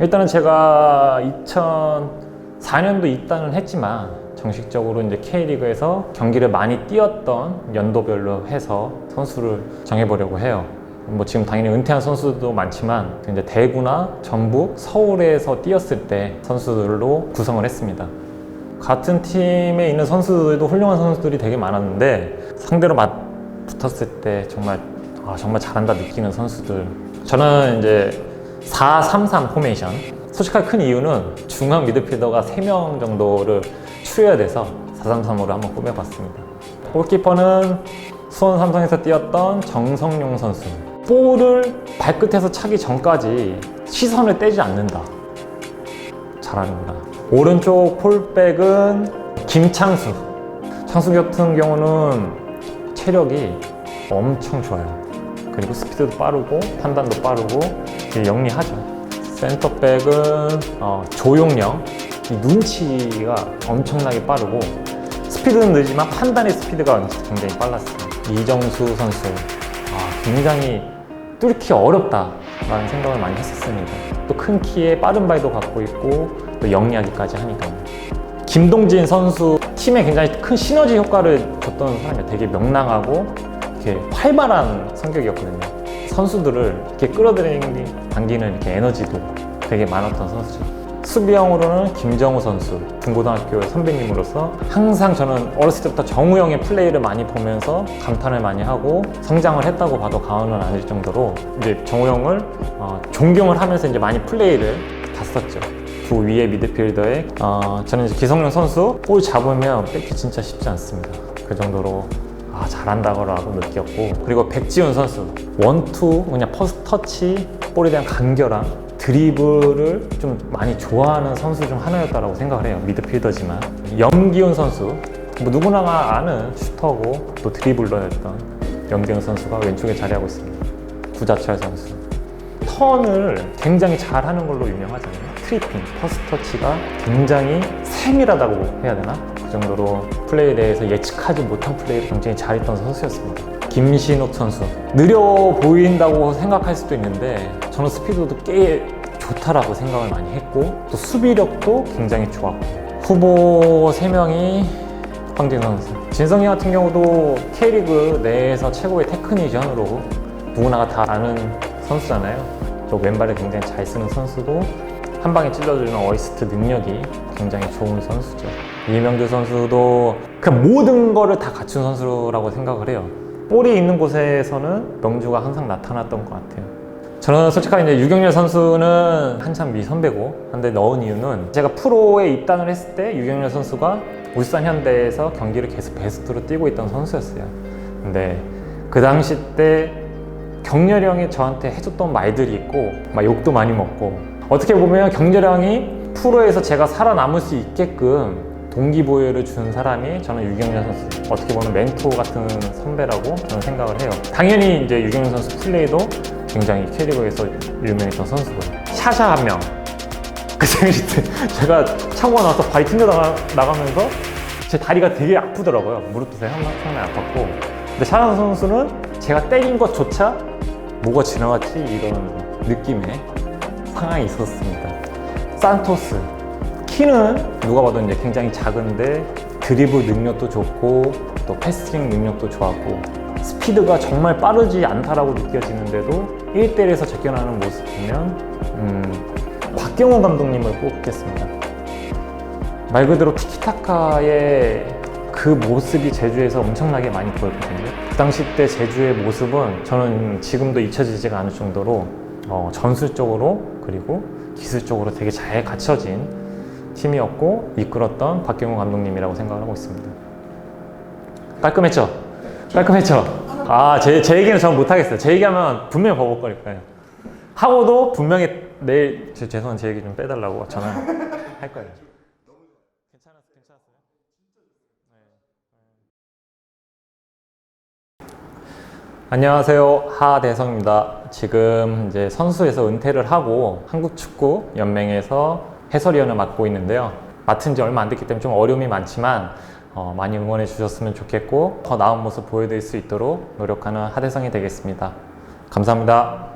일단은 제가 2004년도 입단을 했지만 정식적으로 이제 K리그에서 경기를 많이 뛰었던 연도별로 해서 선수를 정해보려고 해요. 뭐 지금 당연히 은퇴한 선수도 많지만 이제 대구나 전북, 서울에서 뛰었을 때 선수들로 구성을 했습니다. 같은 팀에 있는 선수들도 훌륭한 선수들이 되게 많았는데 상대로 맞붙었을 때 정말 아, 정말 잘한다 느끼는 선수들. 저는 이제 4-3-3 포메이션. 솔직하게 큰 이유는 중앙 미드필더가 3명 정도를 추려야 돼서 4-3-3으로 한번 꾸며봤습니다. 골키퍼는 수원 삼성에서 뛰었던 정성용 선수. 볼을 발끝에서 차기 전까지 시선을 떼지 않는다. 잘하는구나. 오른쪽 폴백은 김창수. 창수 같은 경우는 체력이 엄청 좋아요. 그리고 스피드도 빠르고 판단도 빠르고 되게 영리하죠. 센터백은 어, 조용영. 이 눈치가 엄청나게 빠르고 스피드는 느지만 판단의 스피드가 굉장히 빨랐어요. 이정수 선수. 아, 굉장히 뚫기 어렵다라는 생각을 많이 했었습니다. 또 큰 키에 빠른 발도 갖고 있고 또 영리하기까지 하니까요. 김동진 선수 팀에 굉장히 큰 시너지 효과를 줬던 사람이 되게 명랑하고 이렇게 활발한 성격이었거든요. 선수들을 이렇게 끌어들이는 이렇게 에너지도 되게 많았던 선수죠. 수비형으로는 김정우 선수, 중고등학교 선배님으로서 항상 저는 어렸을 때부터 정우 형의 플레이를 많이 보면서 감탄을 많이 하고 성장을 했다고 봐도 과언은 아닐 정도로 이제 정우 형을 어, 존경을 하면서 이제 많이 플레이를 봤었죠. 그 위에 미드필더에 어, 저는 이제 기성용 선수 볼 잡으면 뺏기 진짜 쉽지 않습니다. 그 정도로 아, 잘한다고라고 느꼈고 그리고 백지훈 선수 원투 그냥 퍼스트 터치 볼에 대한 간결함 드리블을 좀 많이 좋아하는 선수 중 하나였다고 생각을 해요 미드필더지만 염기훈 선수 뭐 누구나 아는 슈터고 또 드리블러였던 염기훈 선수가 왼쪽에 자리하고 있습니다 구자철 선수 턴을 굉장히 잘하는 걸로 유명하잖아요. 트리핑, 퍼스트 터치가 굉장히 세밀하다고 해야 되나? 그 정도로 플레이에 대해서 예측하지 못한 플레이를 굉장히 잘했던 선수였습니다. 김신욱 선수. 느려 보인다고 생각할 수도 있는데 저는 스피드도 꽤 좋다라고 생각을 많이 했고 또 수비력도 굉장히 좋았고 후보 3명이 황진 선수. 진성이 같은 경우도 K리그 내에서 최고의 테크니션으로 누구나가 다 아는 선수잖아요. 또 왼발을 굉장히 잘 쓰는 선수고 한 방에 찔러주는 어이스트 능력이 굉장히 좋은 선수죠. 이명규 선수도 그 모든 거를 다 갖춘 선수라고 생각을 해요. 볼이 있는 곳에서는 명주가 항상 나타났던 것 같아요. 저는 솔직하게 이제 유경열 선수는 한참 미선배고 한데 넣은 이유는 제가 프로에 입단을 했을 때 유경열 선수가 울산 현대에서 경기를 계속 베스트로 뛰고 있던 선수였어요. 근데 그 당시 때 경렬이 형이 저한테 해줬던 말들이 있고 막 욕도 많이 먹고 어떻게 보면 경렬이 형이 프로에서 제가 살아남을 수 있게끔 동기부여를 준 사람이 저는 유경련 선수 어떻게 보면 멘토 같은 선배라고 저는 생각을 해요. 당연히 이제 유경련 선수 플레이도 굉장히 K리그에서 유명했던 선수고요. 샤샤 한 명. 그 당시 때 제가 차고가 나서 발이 튕겨 나가, 나가면서 제 다리가 되게 아프더라고요. 무릎도 상당히 아팠고. 근데 샤샤 선수는 제가 때린 것조차 뭐가 지나갔지? 이런 느낌의 상황이 있었습니다. 산토스 키는 누가 봐도 이제 굉장히 작은데 드리블 능력도 좋고 또 패스팅 능력도 좋았고 스피드가 정말 빠르지 않다라고 느껴지는데도 1대1에서 제껴나가는 모습 보면 음, 박경호 감독님을 꼽겠습니다. 말 그대로 티키타카의 그 모습이 제주에서 엄청나게 많이 보였거든요. 그 당시 때 제주의 모습은 저는 지금도 잊혀지지가 않을 정도로 어, 전술적으로 그리고 기술적으로 되게 잘 갖춰진 팀이었고 이끌었던 박경호 감독님이라고 생각을 하고 있습니다. 깔끔했죠? 깔끔했죠? 아, 제, 제 얘기는 전 못하겠어요. 제 얘기하면 분명히 버벅거릴 거예요. 하고도 분명히 내일, 제, 죄송한 제 얘기 좀 빼달라고 저는 할 거예요. 안녕하세요. 하대성입니다. 지금 이제 선수에서 은퇴를 하고 한국축구연맹에서 해설위원을 맡고 있는데요. 맡은 지 얼마 안 됐기 때문에 좀 어려움이 많지만 어, 많이 응원해 주셨으면 좋겠고 더 나은 모습 보여드릴 수 있도록 노력하는 하대성이 되겠습니다. 감사합니다.